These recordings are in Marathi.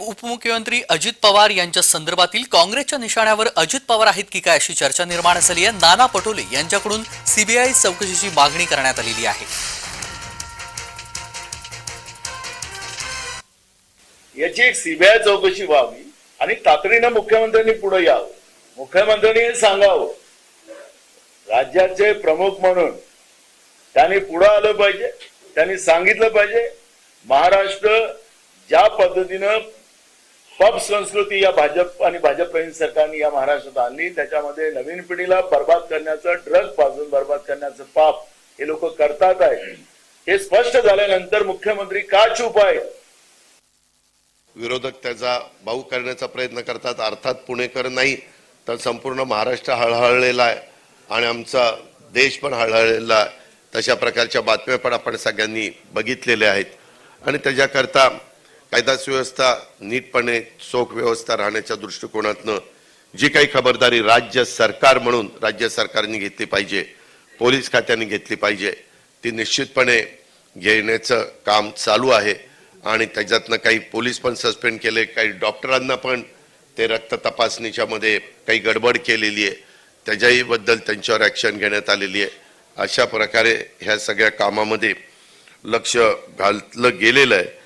उपमुख्यमंत्री अजित पवार यांच्या संदर्भातील काँग्रेसच्या निशाण्यावर अजित पवार आहेत की काय अशी चर्चा निर्माण झाली आहे. नाना पटोले यांच्याकडून सीबीआय चौकशीची मागणी करण्यात आलेली आहे. याची एक सीबीआय चौकशी व्हावी आणि तातडीनं मुख्यमंत्र्यांनी पुढे यावं. मुख्यमंत्र्यांनी हे सांगावं. राज्याचे प्रमुख म्हणून त्यांनी पुढे आलं पाहिजे त्यांनी सांगितलं पाहिजे. महाराष्ट्र ज्या पद्धतीनं पब संस्कृती या भाजप आणि भाजप सरकारने या महाराष्ट्रात आणली. त्याच्यामध्ये नवीन पिढीला बर्बाद करण्याचं ड्रगपासून बर्बाद करण्याचं पाप हे लोक करतात आहे हे स्पष्ट झाल्यानंतर मुख्यमंत्री का चूप आहेत? विरोधक त्याचा भाऊ करण्याचा प्रयत्न करतात. अर्थात पुणेकर नाही तर संपूर्ण महाराष्ट्र हळहळलेला आहे. आणि आमचा देश पण हळहळलेला आहे. तशा प्रकारच्या बातम्या पण आपण सगळ्यांनी बघितलेल्या आहेत. आणि त्याच्याकरता कायदा सुव्यवस्था नीटपणे चोख व्यवस्था राहण्याच्या दृष्टिकोनातनं जी काही खबरदारी राज्य सरकार म्हणून राज्य सरकारने घेतली पाहिजे पोलीस खात्याने घेतली पाहिजे ती निश्चितपणे घेण्याचं काम चालू आहे. आणि त्याच्यातनं काही पोलीस पण सस्पेंड केले काही डॉक्टरांना पण ते रक्त तपासणीच्या मध्ये काही गडबड केलेली आहे. त्याच्याही बद्दल त्यांच्यावर ॲक्शन घेण्यात आलेली आहे. अशा प्रकारे ह्या सगळ्या कामामध्ये लक्ष घातलं गेलेलं आहे.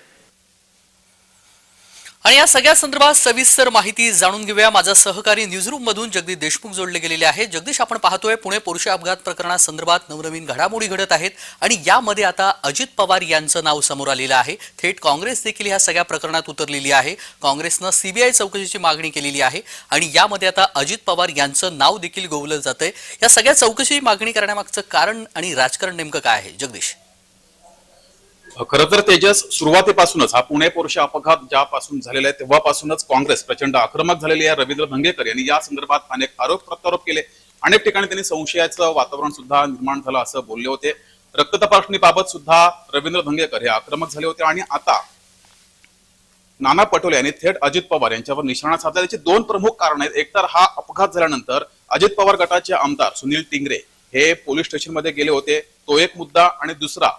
आणि या सगळ्या संदर्भात सविस्तर माहिती जाणून घेऊया. माझा सहकारी न्यूजरूम मधून जगदीश देशमुख जोडले गेलेले आहे जगदीश आपण पाहतोय पुणे पुरुष अपघात प्रकरणासंदर्भात नवनवीन घडामोडी घडत आहेत आणि यामध्ये आता अजित पवार यांचं नाव समोर आलेलं आहे. थेट काँग्रेस देखील ह्या सगळ्या प्रकरणात उतरलेली आहे. काँग्रेसनं सीबीआय चौकशीची मागणी केलेली आहे आणि यामध्ये आता अजित पवार यांचं नाव देखील गोवलं जातंय. या सगळ्या चौकशी मागणी करण्यामागचं कारण आणि राजकारण नेमकं काय आहे? जगदीश. खरं तर तेजस सुरुवातीपासूनच हा पुणे पोरशे अपघात ज्यापासून झालेला आहे तेव्हापासूनच काँग्रेस प्रचंड आक्रमक झालेली आहे. रवींद्र भंगेकर यांनी या संदर्भात अनेक आरोप प्रत्यारोप केले. अनेक ठिकाणी त्यांनी संशयाचं वातावरण सुद्धा निर्माण झालं असं बोलले होते. रक्त तपासणीबाबत सुद्धा रवींद्र भंगेकर हे आक्रमक झाले होते आणि आता नाना पटोले यांनी थेट अजित पवार यांच्यावर निशाणा साधला. त्याची दोन प्रमुख कारण आहेत. एकतर हा अपघात झाल्यानंतर अजित पवार गटाचे आमदार सुनील टिंगरे हे पोलीस स्टेशनमध्ये गेले होते. तो एक मुद्दा आणि दुसरा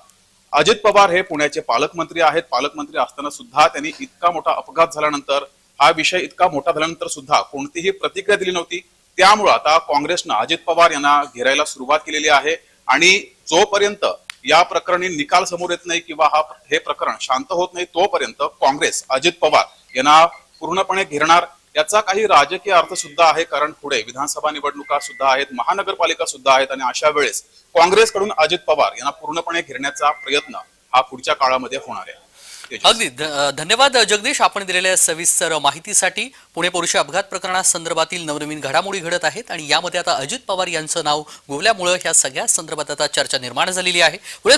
अजित पवार हे पुण्याचे पालकमंत्री आहेत. पालकमंत्री असताना सुद्धा त्यांनी इतका मोठा अपघात झाल्यानंतर हा विषय इतका मोठा झाल्यानंतर सुद्धा कोणतीही प्रतिक्रिया दिली नव्हती. त्यामुळं आता काँग्रेसनं अजित पवार यांना घेरायला सुरुवात केलेली आहे आणि जोपर्यंत या प्रकरणी निकाल समोर येत नाही किंवा हा हे प्रकरण शांत होत नाही तोपर्यंत काँग्रेस अजित पवार यांना पूर्णपणे घेरणार याचा काही राजकीय अर्थ सुद्धा आहे कारण पुढे विधानसभा निवडणुका सुद्धा आहेत महानगरपालिका सुद्धा आहेत आणि अशा वेळेस काँग्रेसकडून अजित पवार यांना पूर्णपणे घेरण्याचा प्रयत्न हा पुढच्या काळामध्ये होणार आहे. अगदी. धन्यवाद जगदीश. आपण दिलेल्या सविस्तर माहितीसाठी पुणे पुरुष अपघात प्रकरणासंदर्भातील नवनवीन घडामोडी घडत आहेत आणि यामध्ये आता अजित पवार यांचं नाव गोवल्यामुळं ह्या सगळ्या संदर्भात आता चर्चा निर्माण झालेली आहे. पुढे